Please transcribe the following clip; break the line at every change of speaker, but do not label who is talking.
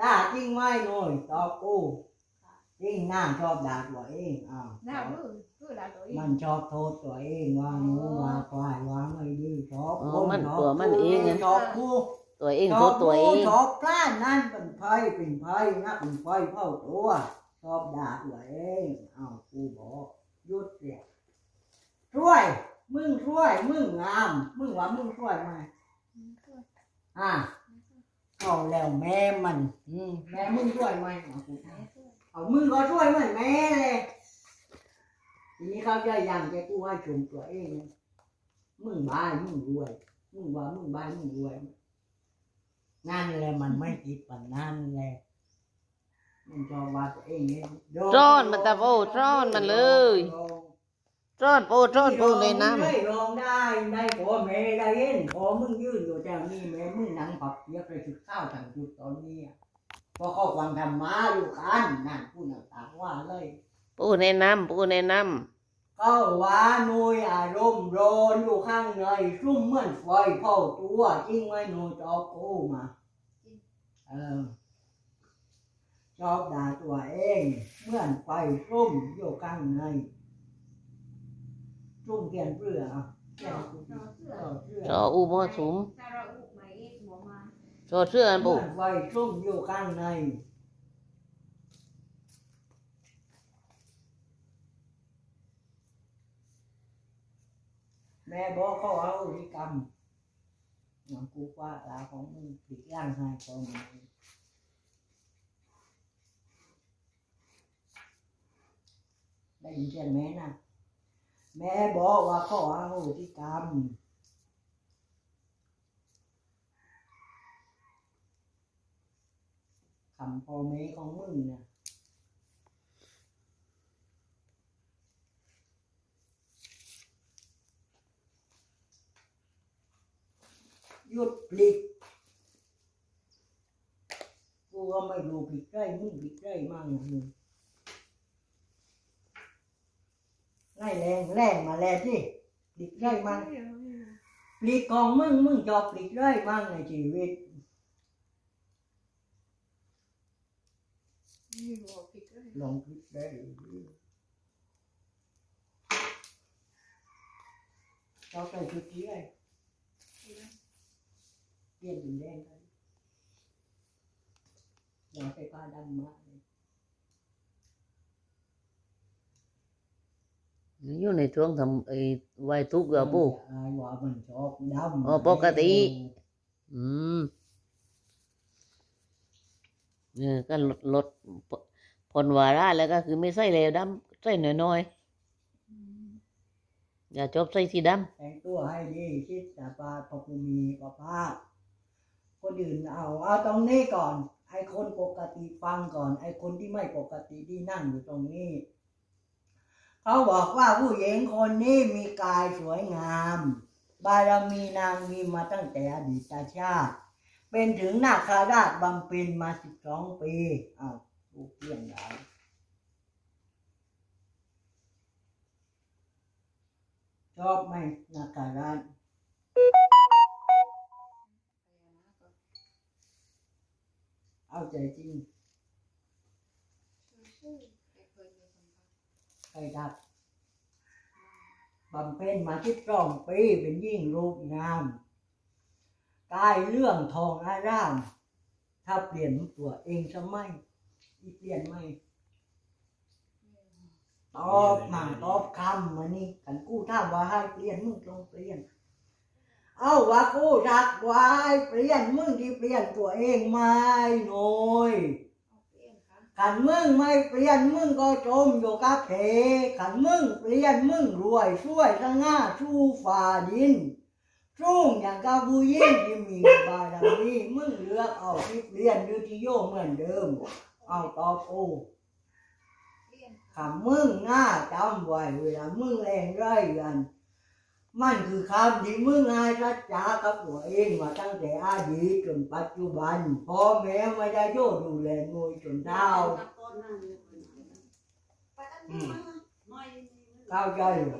ด่าจริงไหมหน่อยตอบกูจริงหน้าชอบด่าตัวเองอ้าว
หน้ามือคือหลานตัวเอง
มันชอบโทษตัวเองว่าหนูว่าควายว่าไม่ดีชอบ
อ๋อ
คน
มัน
ชอบ
ตัวมันเองไง
ชอบกู
ตัวเอง
ช
โท
อบ
ษตัวเอง
ชอบกล้านนั่นเป็นไพ่เป็นไพ่นะเป็นไพ่เฝ้าตัวชอบด่าตัวเองอ้าวกูบอกหยุดเสียช่วย มึงช่วย มึงงาม มึงว่ามึงช่วยไหมอะ เอาแล้วแม่มัน อืมแม่มึงช่วยไหมเอากูถามเอามึงก็ช่วยเหมือนแม่เลยทีนี้เขาจะยังจะกูให้ชมตัวเองมึงบ้ายมึงรวยมึงว่ามึงบ้ายมึงรวยนั่นแหละมันไม่ติดปันนั่นแหละมันชอบว่าตัวเองเนี่ยโด
ร้อนมันตะโพร้อนมันเลย
โดน
ร้อนโพร้อนโพในน้
ได้ลองได้ได้พอแม่ได้เห็นพอมึงยืนอยู่แต่นี่แม่มึงนั่งปับเยียบไปจุดข้าวทางจุดตอนนี้อะพอเข้าฟังธรรมะอยู่กันนั่นพูดต่างๆว่าเลยำ
ปูในน้ำปูในน้
ก็ว่าหนุยอารมณ์ร้อนอยู่ข้างในซุ่มเหมือนไฟเผาตัวจริงไหมหนูจอบกูมาเออชอบด่าตัวเองเหมือนไฟซุ่มอยู่ข้างใน ซุ่มเกียนเปลืออะเกียนเปลือกเสื้อเสื้อำ
จออูมอสุม
ถ้าเราอุกมาเองหัวมา
จอเสื้ออันปู
มือนไฟซุ่มอยู่ข้างในแม่บอกเขาเอาอธิกรรมหนังกูว่าตาของมึงติดร่างให้ของมึงได้ยินเสียงแม่นะ แม่บอกว่าขาเอาอธิกรรมคำพ่อแม่ของมึงเนี่ยหยุดพลิกกูก็ไม่รู้ผิดได้มึงผิดได้มั่งมึง ไล่แรงแรงมาแล้วสิพลิกได้มั่งพลิกของมึงมึงจอบพลิกได้มั่งในชีวิต
นี่หัวผิดเลย
ลองพลิกได้เราใส่ชุดนี้เลยเปลี่ยนเป็นแดงกันอย่าไปผ้าดำมาเลย
อยู่ในช่วงทำไอ้ไวทุกข์กับปู
อายว่ามันชอบดำ
อ๋อปกติอืมเนี่ยก็ลดลดผลวาระแล้วก็คือไม่ใส่เลวดำใส่น้อยๆอย่าชอบใส่สีดำ
แต่งตัวให้ดีคิดแต่ปาพอกูมีประภาคนอื่นเอาเอาตรงนี้ก่อน ไอ้คนปกติฟังก่อน ไอ้คนที่ไม่ปกติที่นั่งอยู่ตรงนี้ เขาบอกว่าผู้หญิงคนนี้มีกายสวยงาม บารมีนางมีมาตั้งแต่อดีตชาติ เป็นถึงนาคาราชบำเพ็ญมาสิบสองปีอ้าวกูเปลี่ยนแล้วชอบไหมนาคาราชเอาใจจริง ใครดับ บำเพ็ญมาสิบสองปีเป็นยิ่งรูปงามกายเรื่องทองอาราม ถ้าเปลี่ยนตัวเองจะไม่อีเปลี่ยนไม่ตอบมาตอบคำมานี่กันกู้ถามว่าให้เปลี่ยนมึงต้องเปลี่ยน เอาว่ากู้รักไว้เปลี่ยนมึงที่เปลี่ยนตัวเองไม่หน่อย
เปลี่ยนค่ะ
ขันมึงไม่เปลี่ยนมึงก็จมอยู่กับเพขันมึงเปลี่ยนมึงรวยช่วยสง่าชูฝ่าดินรุ่งอย่างกับผู้ยิ่งที่มีบารมีมึงเลือกเอาที่เปลี่ยนหรือที่โยเหมือนเดิม เอาตอบโอ้
เปลี่ยน
คำมึงหน้าจำไว้เวลามึงแรงไรกัน มันคือคำที่มึงให้รัจจากับตัวเองมาตั้งแต่อดีตจนปัจจุบันพ่อแม่ไม่ได้โยดูแลงวยจนเท่า
ไปอันนี้มา
เข้าใจเหรอ